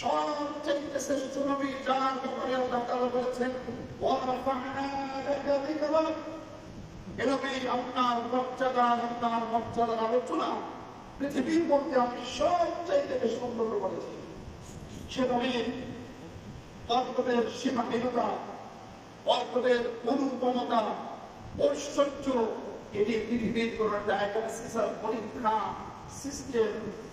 সবচেয়ে শ্রেষ্ঠ নবী যার ব্যাপারে আল্লাহ তাআলা বলেছেন, ওয়ারফা'না লাকা যিকরাক এরকম আপনার মর্যাদা, আপনার মর্যাদার আলোচনা পৃথিবীর মধ্যে আমি সবচাইতে বেশি সুন্দর করেছি। সে নবীর পর্বতের সীমাহীনতা পর্বতের অনুপমতা, ঐশ্বর্য, এটি পৃথিবীর পরীক্ষা, সিস্টেম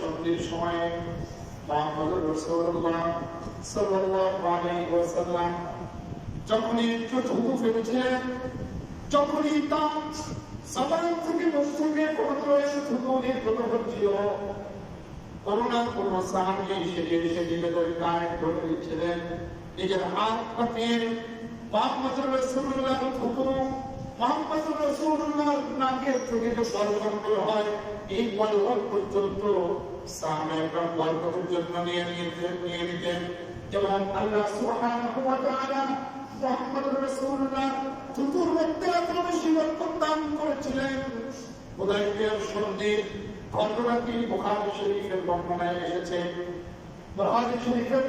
সন্ধির সময়ে যখনই চতুর্থ ফেলেছিলেন যখনই তার সাবান থেকে মসজিদে পবিত্র শুধু নির্গত হচ্ছিল করোনার কোন সাহায্যে সেটি এসে নিজেদের গায়ে ধরে দিচ্ছিলেন নিজের হাত পাতিয়ে মোহাম্মদ রসুল্লাহ হুকুম মোহাম্মদ রসুল্লাহ নাকের থেকে যে বলবন্ত এই বলবন পর্যন্ত সাহাবাহাম বরকতের জন্য নিয়ে নিতেন নিয়ে নিতেন এবং আল্লাহ সুবহানাহু ওয়া তাআলা মোহাম্মদ রসুল্লাহ চতুর মধ্যে বেশি দান করেছিলেন হুদাইবিয়ার সন্ধির ঘটনাটি বুখারী শরীফের বর্ণনায় এসেছে বুখারী শরীফের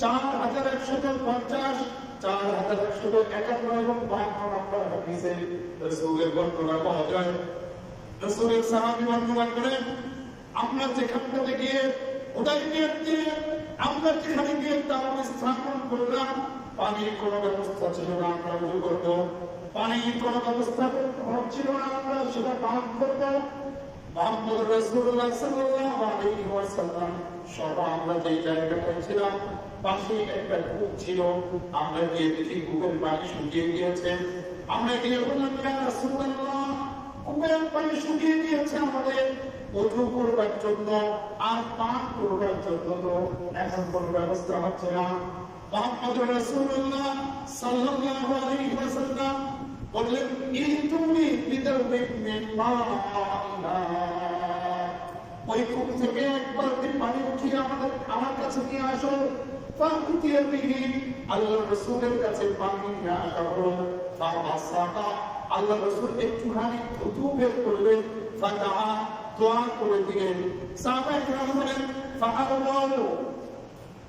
চার হাজার একশত পঞ্চাশ আমরা যেখানটাতে গিয়ে হুদাইবিয়ার তীরে আমরা যেখানে গিয়ে তার স্থাপন করলাম, পানির কোনো ব্যবস্থা ছিল না, আমরা উজু করব। পানির কোনো ব্যবস্থা ছিল না, আমরা সেটা পান করব। মোহাম্মদ রাসূলুল্লাহ সাল্লাল্লাহু আলাইহি ওয়াসাল্লাম সব আমরা জায়গাটা পৌঁছিলাম পাশে একটা কূপ ছিল, আমরা গিয়ে দেখি কূপের পানি শুকিয়ে গিয়েছে। আমরা গিয়ে বললাম কূপের পানি শুকিয়ে গিয়েছে আমাদের। অজু করবার জন্য, আর পান করবার জন্য তো এখন কোনো ব্যবস্থা হচ্ছে না। মোহাম্মদ রাসূলুল্লাহ সাল্লাল্লাহু আলাইহি ওয়াসাল্লাম বললেন ইতুমি বিদরবে মিম্মা ওই কূপ থেকে একবার পানি উঠিয়ে আমাদের আমার কাছে নিয়ে আসো। ফাকুতিয়া বিহি আল্লাহ রসুলের কাছে পানি আসা। হলো ফামাসাকা আল্লাহ রাসূল একটুখানি করে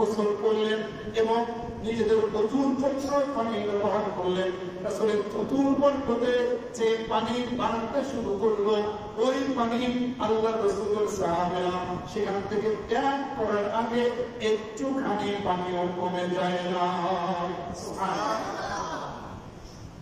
গোসল করলেন এবং নিজেদের প্রচুর পরিশ্রম পানি ব্যবহার করলেন আসলে প্রচুর বরকতে যে পানি বানাতে শুরু করল, ওই পানি আল্লাহ রসুলের সাহাবেরা সেখান থেকে ত্যাগ করার আগে একটুখানি পানিও কমে যায় না।